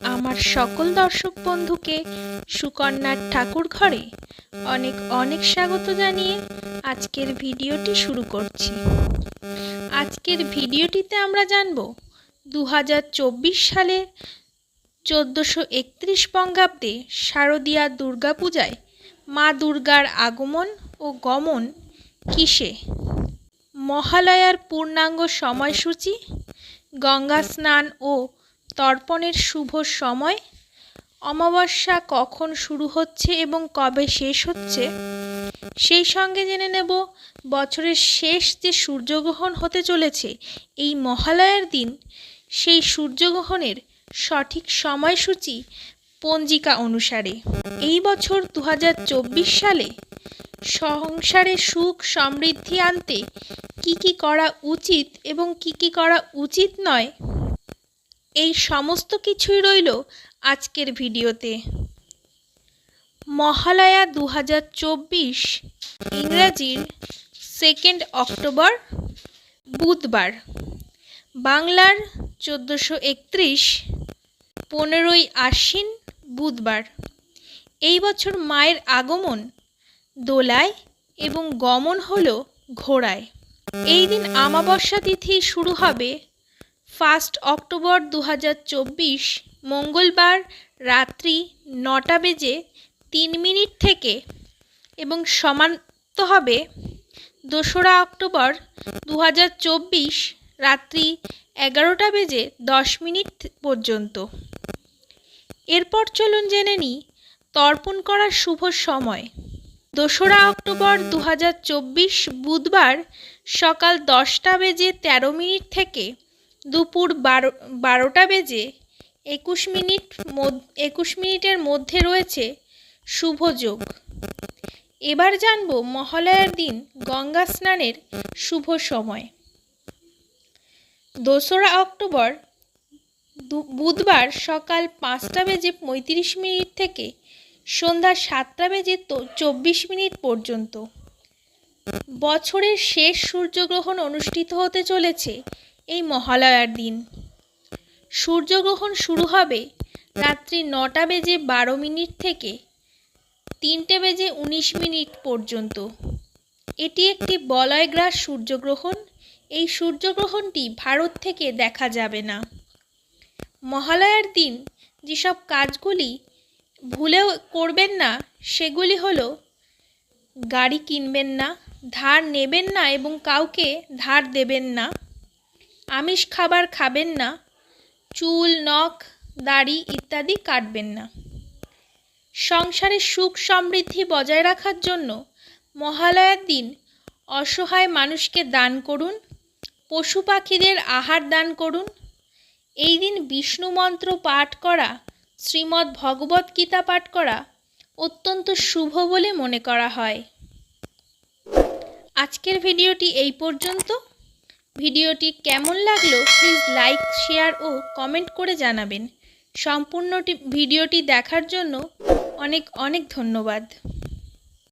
আমার সকল দর্শক বন্ধুকে সুকন্যার ঠাকুর ঘরে অনেক অনেক স্বাগত জানিয়ে আজকের ভিডিওটি শুরু করছি। আজকের ভিডিওটিতে আমরা জানব দু হাজার চব্বিশ সালে চোদ্দোশো একত্রিশ বঙ্গাব্দে শারদীয়া দুর্গাপূজায় মা দুর্গার আগমন ও গমন কিসে? মহালয়ার পূর্ণাঙ্গ সময়সূচি, গঙ্গা স্নান ও তর্পণের শুভ সময়। অমাবস্যা কখন শুরু হচ্ছে এবং কবে শেষ হচ্ছে? সেই সঙ্গে জেনে নেব বছরের শেষ যে সূর্যগ্রহণ হতে চলেছে এই মহালয়ার দিন। সেই সূর্যগ্রহণের সঠিক সময়সূচি পঞ্জিকা অনুসারে। এই বছর দু হাজার চব্বিশ সালে সংসারে সুখ সমৃদ্ধি আনতে কি কি করা উচিত এবং কি কি করা উচিত নয় এই সমস্ত কিছুই রইল আজকের ভিডিওতে। মহালয়া দু হাজার চব্বিশ, ইংরাজির সেকেন্ড অক্টোবর, বুধবার। বাংলার চোদ্দোশো একত্রিশ, পনেরোই আশ্বিন, বুধবার। এই বছর মায়ের আগমন দোলায় এবং গমন হল ঘোড়ায়। এই দিন আমাবস্যা তিথি শুরু হবে ফার্স্ট অক্টোবর দু হাজার চব্বিশ মঙ্গলবার রাত্রি নটা বেজে তিন মিনিট থেকে এবং সমাপ্ত হবে দোসরা অক্টোবর দু হাজার চব্বিশ রাত্রি এগারোটা বেজে দশ মিনিট পর্যন্ত। এরপর চলুন জেনে নিই তর্পণ করার শুভ সময়। দোসরা অক্টোবর দু হাজার চব্বিশ বুধবার সকাল দশটা বেজে তেরো মিনিট থেকে দুপুর বারো, বারোটা বেজে একুশ মিনিট একুশ মিনিটের মধ্যে রয়েছে শুভযোগ এবার জানব মহালয়ার দিন গঙ্গা স্নানের শুভ সময়। দোসরা অক্টোবর বুধবার সকাল পাঁচটা বেজে পঁয়ত্রিশ মিনিট থেকে সন্ধ্যা সাতটা বেজে তো, চব্বিশ মিনিট পর্যন্ত। বছরের শেষ সূর্যগ্রহণ অনুষ্ঠিত হতে চলেছে এই মহালয়ার দিন। সূর্যগ্রহণ শুরু হবে রাত্রি নটা বেজে বারো মিনিট থেকে তিনটে বেজে উনিশ মিনিট পর্যন্ত। এটি একটি বলয়গ্রাস সূর্যগ্রহণ। এই সূর্যগ্রহণটি ভারত থেকে দেখা যাবে না। মহালয়ার দিন যেসব কাজগুলি ভুলেও করবেন না, সেগুলি হলো গাড়ি কিনবেন না, ধার নেবেন না এবং কাউকে ধার দেবেন না। আমিষ খাবার খাবেন না, চুল, নখ, দাড়ি ইত্যাদি কাটবেন না। সংসারে সুখ সমৃদ্ধি বজায় রাখার জন্য মহালয়ার দিন অসহায় মানুষকে দান করুন, পশু পাখিদের আহার দান করুন। এই দিন বিষ্ণু মন্ত্র পাঠ করা, শ্রীমদ্ ভগবত গীতা পাঠ করা অত্যন্ত শুভ বলে মনে করা হয়। আজকের ভিডিওটি এই পর্যন্ত। ভিডিওটি কেমন লাগল প্লিজ লাইক শেয়ার ও কমেন্ট করে জানাবেন। সম্পূর্ণটি ভিডিওটি দেখার জন্য অনেক অনেক ধন্যবাদ।